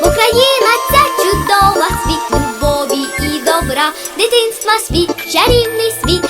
Україна ця чудова, світ любові і добра, дитинства світ, чарівний світ.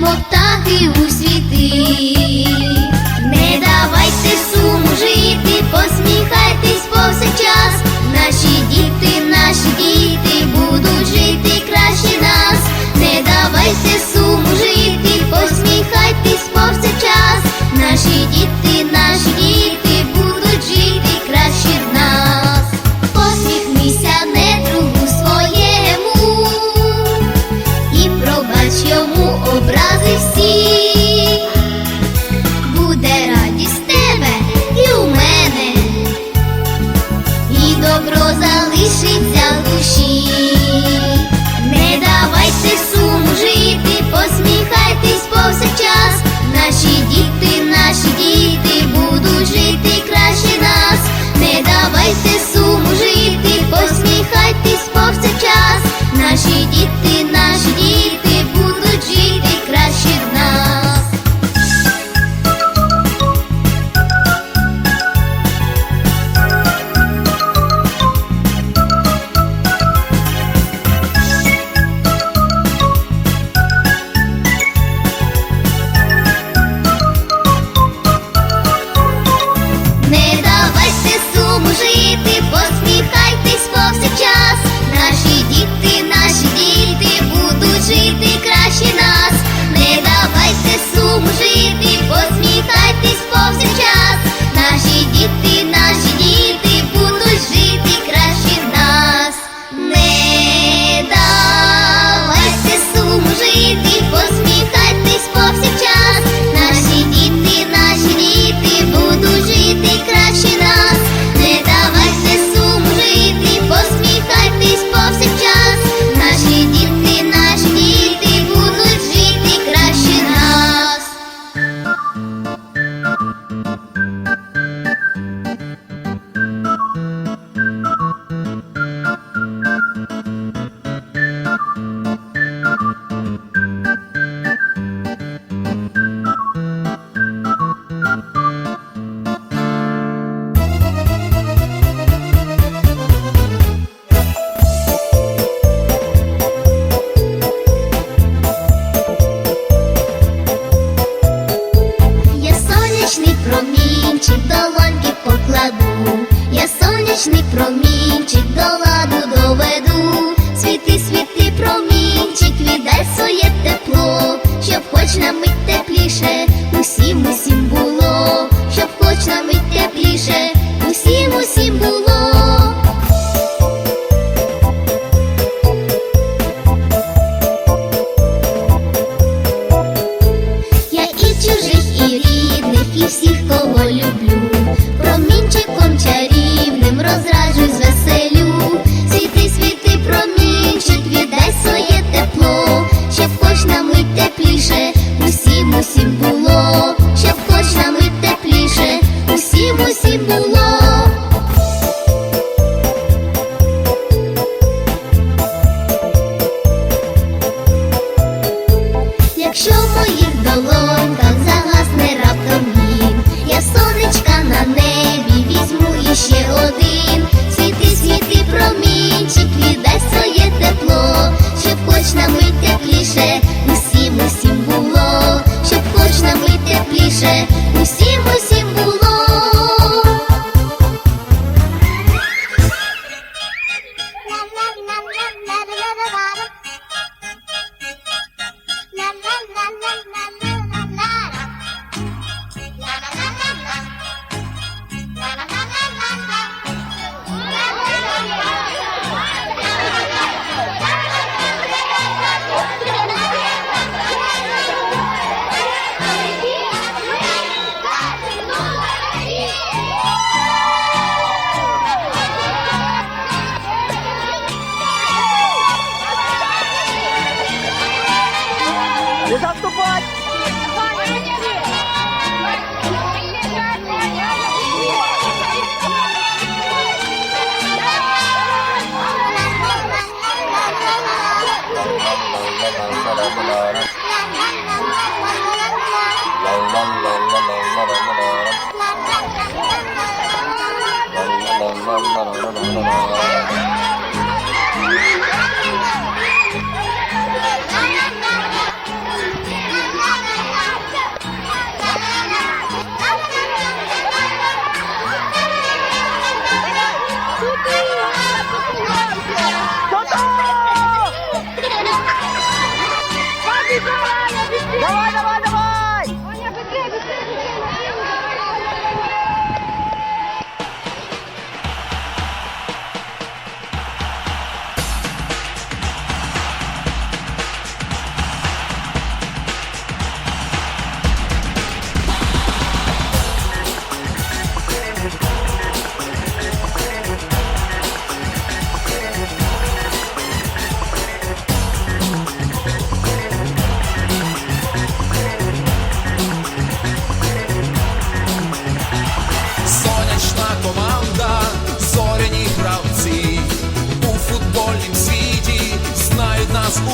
мов птахи у світи, не давайте суму жити, посміхайтесь повсякчас, наші діти, наші діти будуть жити краще нас, не давайте суму жити, посміхайтесь повсякчас, наші діти.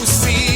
Знають нас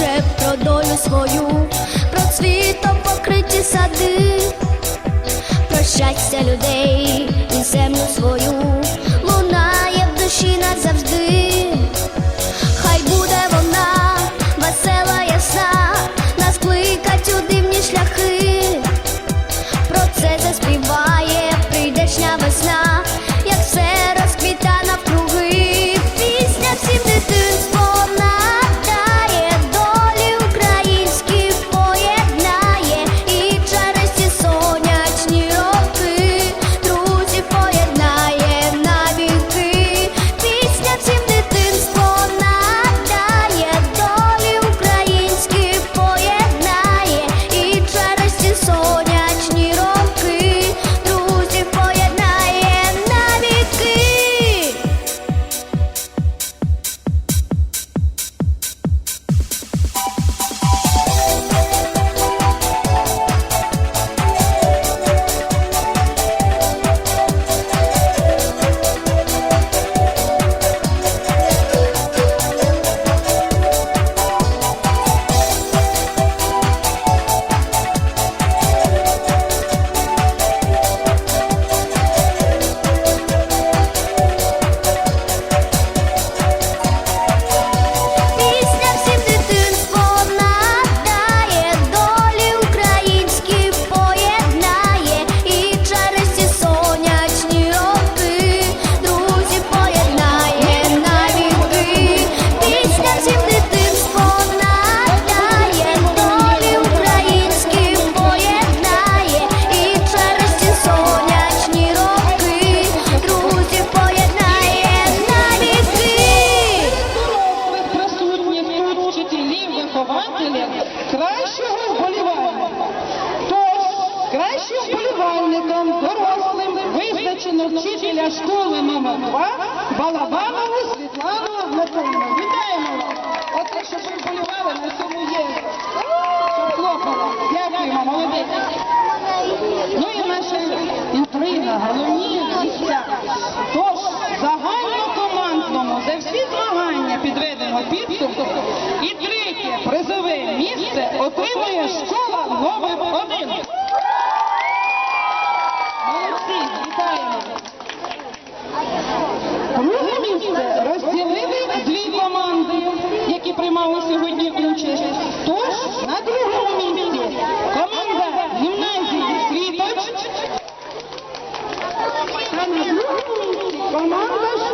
плаче про долю свою, про цвітом покриті сади, про щастя людей і землю свою. І третє призове місце отримує школа номер 1 Молодці, вітаємо. Друге місце розділили дві команди, які приймали сьогодні участь. Тож на другому місці команда гімназії світоч. Та на другому місці команда.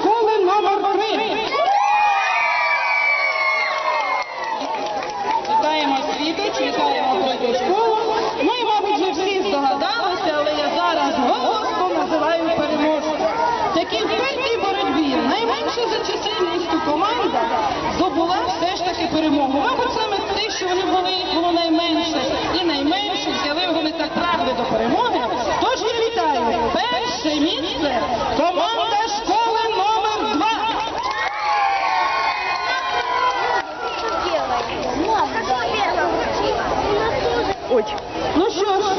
cidade. Luxus.